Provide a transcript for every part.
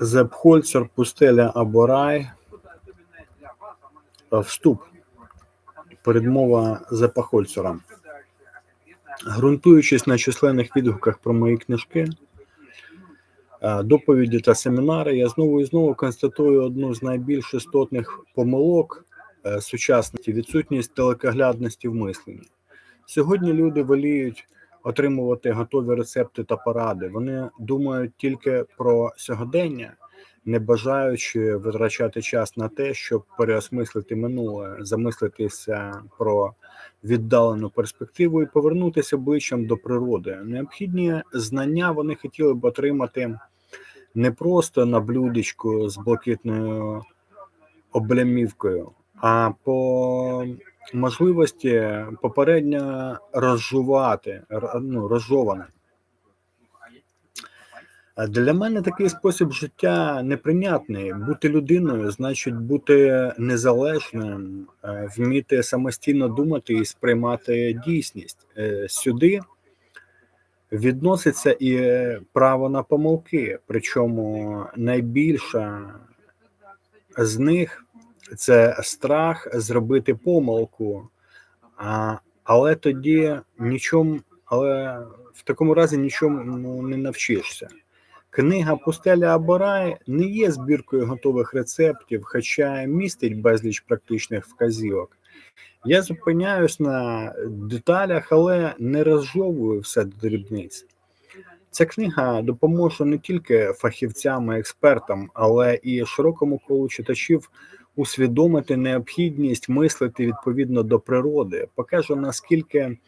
Зепхольцер, пустеля або рай. Е, Вступ. Передмова Зепахольцера. Ґрунтуючись на численних відгуках про мої книжки, е, доповіді та семінари, я знову і знову констатую одну з найбільш істотних помилок е, сучасності відсутність далекоглядності в мисленні. Сьогодні люди воліють отримувати готові рецепти та поради. Вони думають тільки про сьогодення, не бажаючи витрачати час на те, щоб переосмислити минуле, замислитися про віддалену перспективу і повернутися обличчям до природи. Необхідні знання вони хотіли б отримати не просто на блюдечку з блакитною облямівкою, а по можливості попередньо розжувати, ну, розжоване. Для мене такий спосіб життя неприйнятний. Бути людиною значить бути незалежним, е, вміти самостійно думати і сприймати дійсність. Е, Сюди відноситься і право на помилки, причому найбільша з них це страх зробити помилку, а, але тоді нічому, але в такому разі нічому не навчишся. Книга Пустеля або рай не є збіркою готових рецептів, хоча містить безліч практичних вказівок. Я зупиняюсь на деталях, але не розжовую все до дрібниць. Ця книга допоможе не тільки фахівцям і експертам, але і широкому колу читачів усвідомити необхідність мислити відповідно до природи, покаже наскільки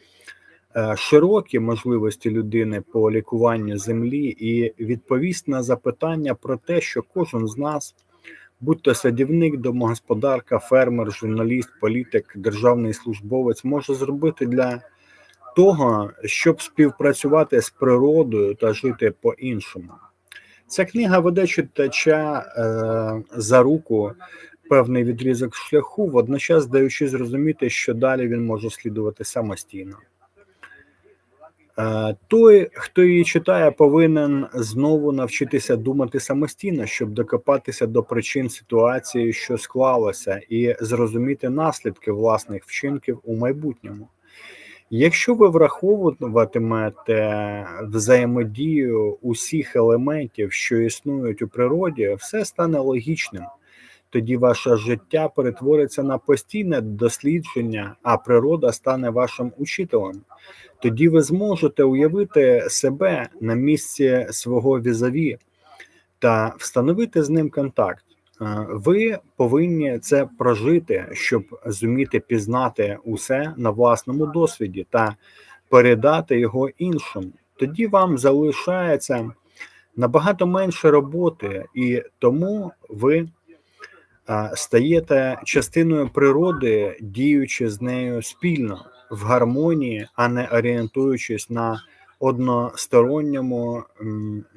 е, широкі можливості людини по лікуванню землі, і відповість на запитання про те, що кожен з нас, будь то садівник, домогосподарка, фермер, журналіст, політик, державний службовець, може зробити для того, щоб співпрацювати з природою та жити по-іншому. Ця книга веде читача е, за руку певний відрізок шляху, водночас даючи зрозуміти, що далі він може слідувати самостійно. Е, Той, хто її читає, повинен знову навчитися думати самостійно, щоб докопатися до причин ситуації, що склалася, і зрозуміти наслідки власних вчинків у майбутньому. Якщо ви враховуватимете взаємодію усіх елементів, що існують у природі, все стане логічним. Тоді ваше життя перетвориться на постійне дослідження, а природа стане вашим учителем. Тоді ви зможете уявити себе на місці свого візаві та встановити з ним контакт. Е, Ви повинні це прожити, щоб зуміти пізнати усе на власному досвіді та передати його іншим. Тоді вам залишається набагато менше роботи, і тому ви стаєте частиною природи, діючи з нею спільно в гармонії, а не орієнтуючись на односторонньому,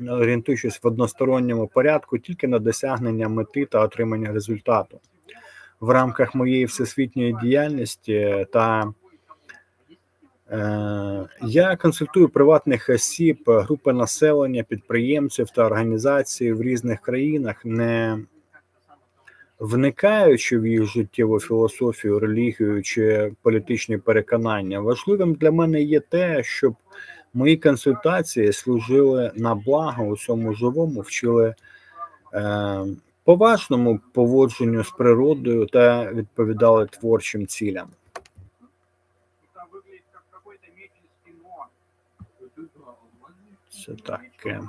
орієнтуючись в односторонньому порядку тільки на досягнення мети та отримання результату. В рамках моєї всесвітньої діяльності та е, я консультую приватних осіб, групи населення, підприємців та організацій в різних країнах, не вникаючи в їх життєву філософію, релігію чи політичні переконання, важливим для мене є те, щоб мої консультації служили на благо усьому живому, вчили е, поважному поводженню з природою та відповідали творчим цілям. Це таке.